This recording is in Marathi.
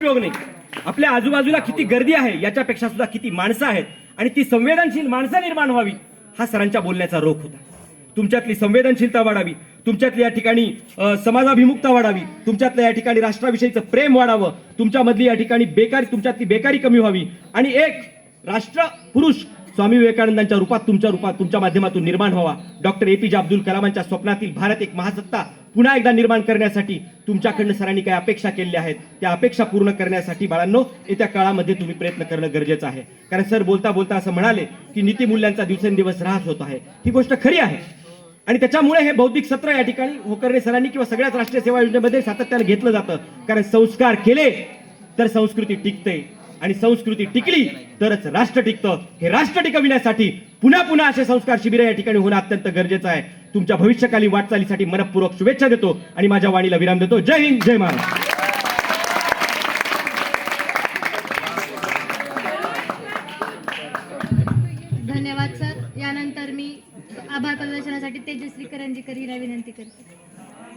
उपयोग नाही. आपल्या आजूबाजूला किती गर्दी आहे याच्यापेक्षा सुद्धा किती माणसं आहेत आणि ती संवेदनशील माणसं निर्माण व्हावी हा सरांच्या बोलण्याचा रोख होता. तुमच्यातली संवेदनशीलता वाढावी तुमच्यातली या ठिकाणी समाजाभिमुखता वाढावी तुमच्यातल्या या ठिकाणी राष्ट्राविषयीचं प्रेम वाढावं तुमच्यामधली या ठिकाणी बेकारी तुमच्यातली बेकारी कमी व्हावी आणि एक राष्ट्र पुरुष स्वामी विवेकानंदांच्या रूपात तुमच्या रूपात तुमच्या माध्यमातून निर्माण व्हावा. डॉक्टर ए पी जे अब्दुल कलामांच्या स्वप्नातील भारत एक महासत्ता पुन्हा एकदा निर्माण करण्यासाठी तुमच्याकडनं सरांनी काही अपेक्षा केलेल्या आहेत. त्या अपेक्षा पूर्ण करण्यासाठी बाळांनो येत्या काळामध्ये तुम्ही प्रयत्न करणं गरजेचं आहे. कारण सर बोलता बोलता असं म्हणाले की नीतीमूल्यांचा दिवसेंदिवस ऱ्हास होत आहे. ही गोष्ट खरी आहे. आणि त्याच्यामुळे हे बौद्धिक सत्र या ठिकाणी होकर्णे सरांनी किंवा सगळ्याच राष्ट्रीय सेवा योजनेमध्ये सातत्याने घेतलं जातं. कारण संस्कार केले तर संस्कृती टिकते. आणि संस्कृती टिकली तरच राष्ट्र टिकतं. हे राष्ट्र टिकविण्यासाठी पुन्हा पुन्हा असे संस्कार शिबिर या ठिकाणी होणं अत्यंत गरजेचं आहे. तुमच्या भविष्यकाली वाटचालीसाठी मनपूर्वक शुभेच्छा देतो आणि माझ्या वाणीला विराम देतो. जय हिंद जय महाराष्ट्र. धन्यवाद सर. यानंतर मी आभार प्रदर्शनासाठी तेजस्वी करंजीकर हिला विनंती करते.